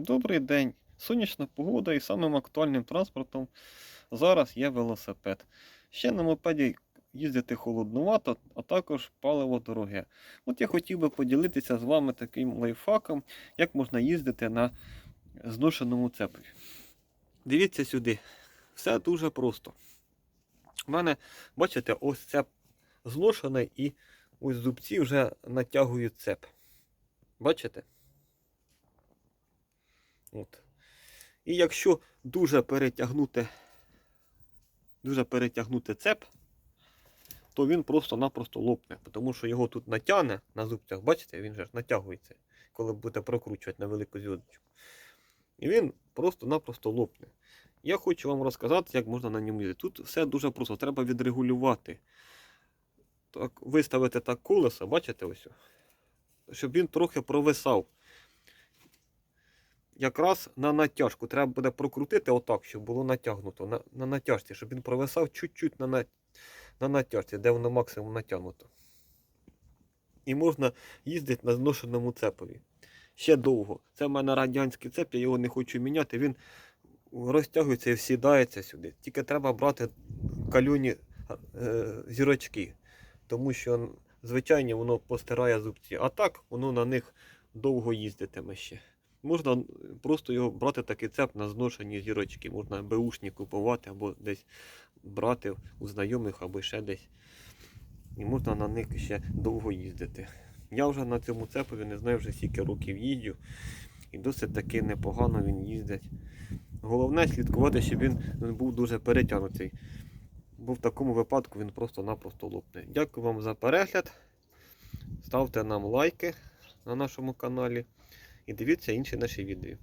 Добрий день. Сонячна погода і самим актуальним транспортом зараз є велосипед. Ще на мопеді їздити холоднувато, а також паливо дороге. От я хотів би поділитися з вами таким лайфхаком, як можна їздити на зношеному цепові. Дивіться сюди. Все дуже просто. У мене, бачите, ось цеп зношений і ось зубці вже натягують цеп. Бачите? От. І якщо дуже перетягнути, дуже перетягнути цеп, то він просто-напросто лопне, тому що його тут натягне на зубцях, бачите, він же ж натягується, коли будете прокручувати на велику зв'язочку. І він просто-напросто лопне. Я хочу вам розказати, як можна на ньому їздити. Тут все дуже просто, треба відрегулювати. Так, виставити так колесо, бачите ось, щоб він трохи провисав якраз на натяжку. Треба буде прокрутити отак, щоб було натягнуто на, на натяжці, щоб він провисав чуть-чуть на, на, на натяжці, де воно максимум натягнуто. І можна їздити на зношеному цепові. Ще довго. Це в мене радянський цеп, я його не хочу міняти. Він розтягується і всідається сюди. Тільки треба брати кальоні е, зірочки, тому що звичайно воно постирає зубці. А так воно на них довго їздитиме ще. Можна просто його брати такий цеп на зношені зірочки. Можна беушні купувати або десь брати у знайомих або ще десь. І можна на них ще довго їздити. Я вже на цьому цепові не знаю вже скільки років їздю. І досить таки непогано він їздить. Головне слідкувати, щоб він був дуже перетягнутий. Бо в такому випадку він просто-напросто лопне. Дякую вам за перегляд. Ставте нам лайки на нашому каналі і дивіться інші наші відео.